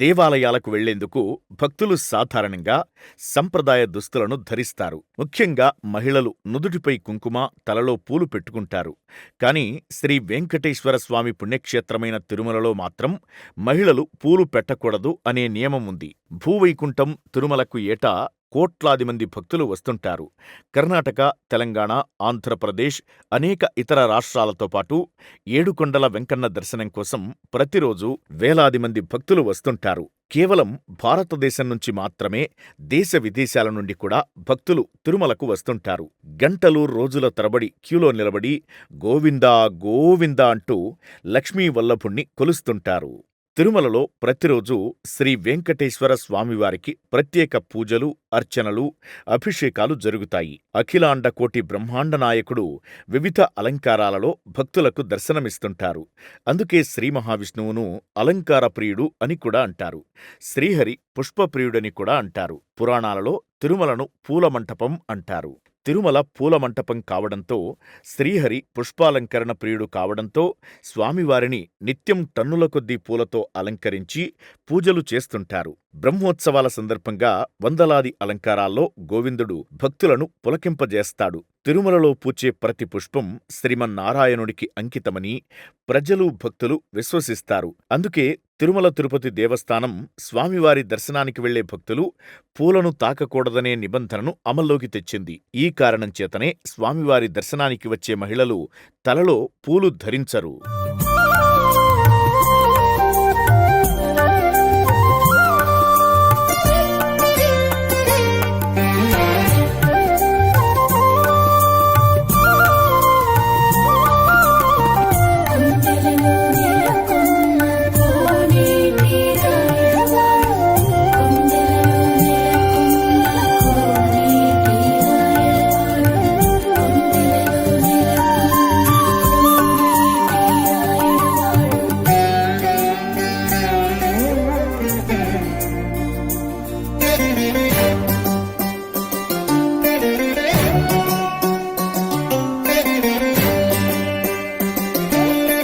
దేవాలయాలకు వెళ్ళేందుకు భక్తులు సాధారణంగా సంప్రదాయ దుస్తులను ధరిస్తారు. ముఖ్యంగా మహిళలు నుదుటిపై కుంకుమ తలలో పూలు పెట్టుకుంటారు. కానీ శ్రీ వెంకటేశ్వర స్వామి పుణ్యక్షేత్రమైన తిరుమలలో మాత్రం మహిళలు పూలు పెట్టకూడదు అనే నియమం ఉంది. భూవైకుంఠం తిరుమలకు ఏటా కోట్లాది మంది భక్తులు వస్తుంటారు. కర్ణాటక తెలంగాణ ఆంధ్రప్రదేశ్ అనేక ఇతర రాష్ట్రాలతో పాటు ఏడుకొండల వెంకన్న దర్శనం కోసం ప్రతిరోజు వేలాది మంది భక్తులు వస్తుంటారు. కేవలం భారతదేశం నుంచి మాత్రమే దేశ విదేశాల నుండి కూడా భక్తులు తిరుమలకు వస్తుంటారు. గంటలు రోజుల తరబడి క్యూలో నిలబడి గోవిందా గోవిందా అంటూ లక్ష్మీ వల్లభుణ్ణి కొలుస్తుంటారు. తిరుమలలో ప్రతిరోజు శ్రీ వెంకటేశ్వర స్వామివారికి ప్రత్యేక పూజలు అర్చనలు అభిషేకాలు జరుగుతాయి. అఖిలాండ కోటి బ్రహ్మాండ నాయకుడు వివిధ అలంకారాలలో భక్తులకు దర్శనమిస్తుంటారు. అందుకే శ్రీ మహావిష్ణువును అలంకార ప్రియుడు అని కూడా అంటారు. శ్రీహరి పుష్పప్రియుడని కూడా అంటారు. పురాణాలలో తిరుమలను పూలమంటపం అంటారు. తిరుమల పూలమంటపం కావడంతో శ్రీహరి పుష్పాలంకరణ ప్రియుడు కావడంతో స్వామివారిని నిత్యం టన్నుల కొద్దీ పూలతో అలంకరించి పూజలు చేస్తుంటారు. బ్రహ్మోత్సవాల సందర్భంగా వందలాది అలంకారాల్లో గోవిందుడు భక్తులను పులకింపజేస్తాడు. తిరుమలలో పూచే ప్రతి పుష్పం శ్రీమన్నారాయణుడికి అంకితమని ప్రజలు భక్తులు విశ్వసిస్తారు. అందుకే తిరుమల తిరుపతి దేవస్థానం స్వామివారి దర్శనానికి వెళ్ళే భక్తులు పూలను తాకకూడదనే నిబంధనను అమల్లోకి తెచ్చింది. ఈ కారణం చేతనే స్వామివారి దర్శనానికి వచ్చే మహిళలు తలలో పూలు ధరించరు.